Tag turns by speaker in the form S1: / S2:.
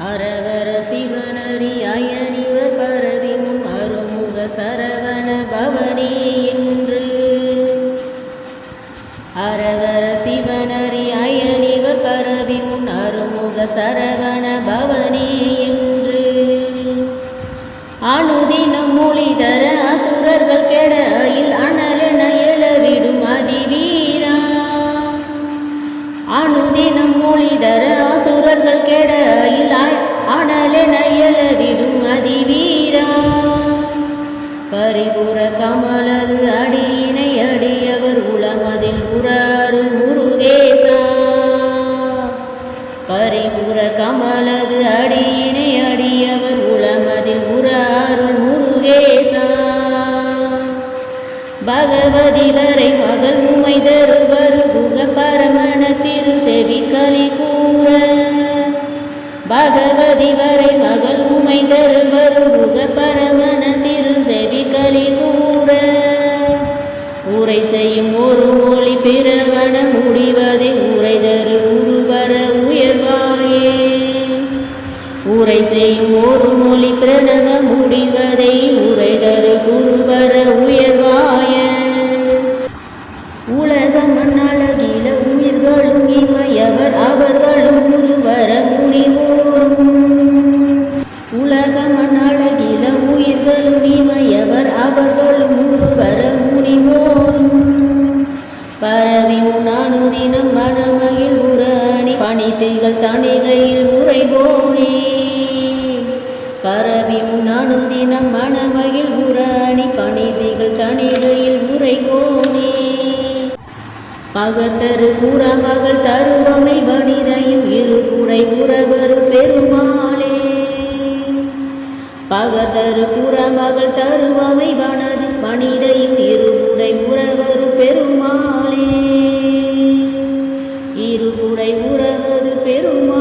S1: ஹரஹர சிவனரி அயனிவர் பரவி முன் அருமுக சரவண பவனி என்று ஹரஹர சிவனரி அயனிவர் பரவி முன் அருமுக சரவண பவனி பரிபுர கமலது அடியினை அடியவர் உளமதில் உறாறு முருகேசா. பரிபுற கமலது அடியினை அடியவர் உளமதில் உறாறு முருகேசா. பகவதி வரை மகள் உமை தருவர் குக பரமண திரு செவி கலி கூற பகவதி வரை மகள் உமை தருவர் உரை செய்யும் ஒரு மொழி பிறவன முடிவதை உரை தரு உருவர உயர்வாயே. உரை செய்யும் ஒரு மொழி பிரணவ முடிவதை உரை தரு குருவர உயர்வாய. உலகம் அழகில உயிர்களும் இமையவர் அணி பணித்திகள் தணிகையில் உரைபோனே பரவி உணானுதினம் மனமகிழ் உற அணி பணிதிகள் தணிகையில் உரைபோனே பகத்தரு புறமகள் தருவமை வனிதையும் இருகுடை உறவரு பெருமாளே. பகதரு புறமகள் தருவமை வனது மனிதையும் இருகுடை உறவரு பெருமாளே. இருகுடை ser uma